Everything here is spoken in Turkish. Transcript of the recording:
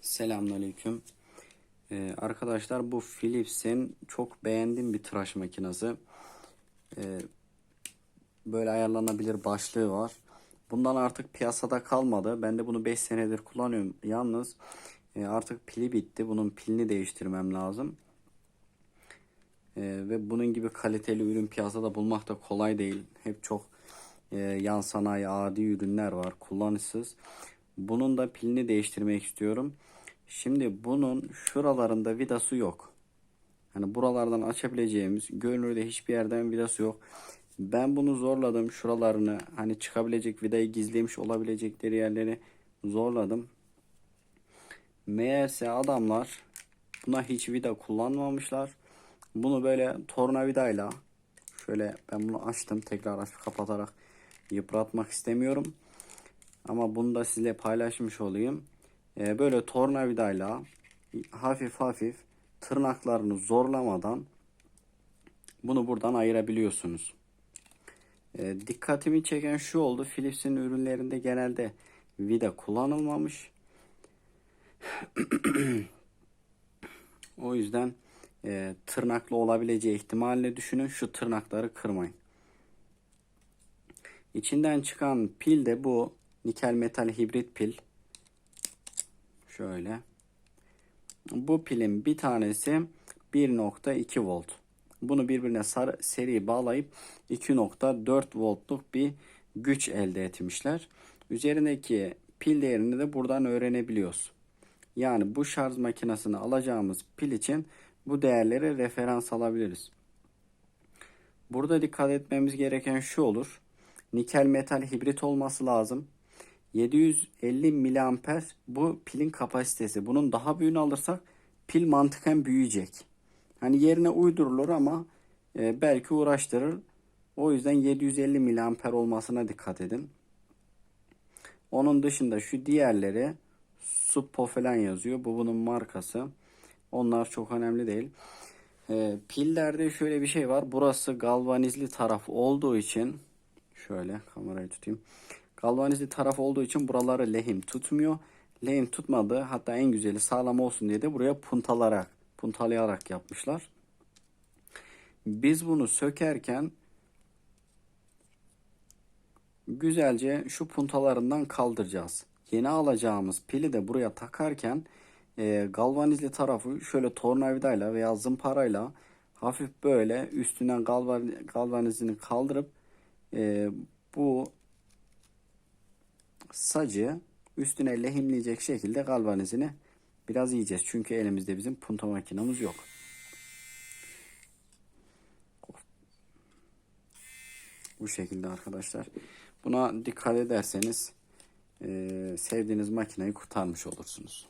Selamünaleyküm. Ee, arkadaşlar bu Philips'in çok beğendiğim bir tıraş makinesi. Ee, böyle ayarlanabilir başlığı var. Bundan artık piyasada kalmadı. Ben de bunu 5 senedir kullanıyorum. Yalnız e, artık pili bitti. Bunun pilini değiştirmem lazım. Ee, ve bunun gibi kaliteli ürün piyasada bulmak da kolay değil. Hep çok e, yan sanayi adi ürünler var. Kullanışsız. Bunun da pilini değiştirmek istiyorum. Şimdi bunun şuralarında vidası yok. Hani buralardan açabileceğimiz görünürde hiçbir yerden vidası yok. Ben bunu zorladım şuralarını hani çıkabilecek vidayı gizlemiş olabilecekleri yerleri zorladım. Meğerse adamlar buna hiç vida kullanmamışlar. Bunu böyle tornavidayla şöyle ben bunu açtım tekrar açıp kapatarak yıpratmak istemiyorum. Ama bunu da sizinle paylaşmış olayım. Ee, böyle tornavidayla hafif hafif tırnaklarını zorlamadan bunu buradan ayırabiliyorsunuz. Ee, dikkatimi çeken şu oldu. Philips'in ürünlerinde genelde vida kullanılmamış. o yüzden e, tırnaklı olabileceği ihtimalle düşünün. Şu tırnakları kırmayın. İçinden çıkan pil de bu nikel metal hibrit pil. Şöyle. Bu pilin bir tanesi 1.2 volt. Bunu birbirine sarı, seri bağlayıp 2.4 voltluk bir güç elde etmişler. Üzerindeki pil değerini de buradan öğrenebiliyoruz. Yani bu şarj makinesini alacağımız pil için bu değerleri referans alabiliriz. Burada dikkat etmemiz gereken şu olur. Nikel metal hibrit olması lazım. 750 miliamper bu pilin kapasitesi. Bunun daha büyüğünü alırsak pil mantıken büyüyecek. Hani yerine uydurulur ama e, belki uğraştırır. O yüzden 750 miliamper olmasına dikkat edin. Onun dışında şu diğerleri Suppo falan yazıyor. Bu bunun markası. Onlar çok önemli değil. E, pillerde şöyle bir şey var. Burası galvanizli taraf olduğu için şöyle kamerayı tutayım. Galvanizli taraf olduğu için buraları lehim tutmuyor. Lehim tutmadı. Hatta en güzeli sağlam olsun diye de buraya puntalarak, puntalayarak yapmışlar. Biz bunu sökerken güzelce şu puntalarından kaldıracağız. Yeni alacağımız pili de buraya takarken e, galvanizli tarafı şöyle tornavidayla veya zımparayla hafif böyle üstünden galvan, galvanizini kaldırıp e, bu sacı üstüne lehimleyecek şekilde galvanizini biraz yiyeceğiz. Çünkü elimizde bizim punta makinamız yok. Bu şekilde arkadaşlar. Buna dikkat ederseniz e, sevdiğiniz makineyi kurtarmış olursunuz.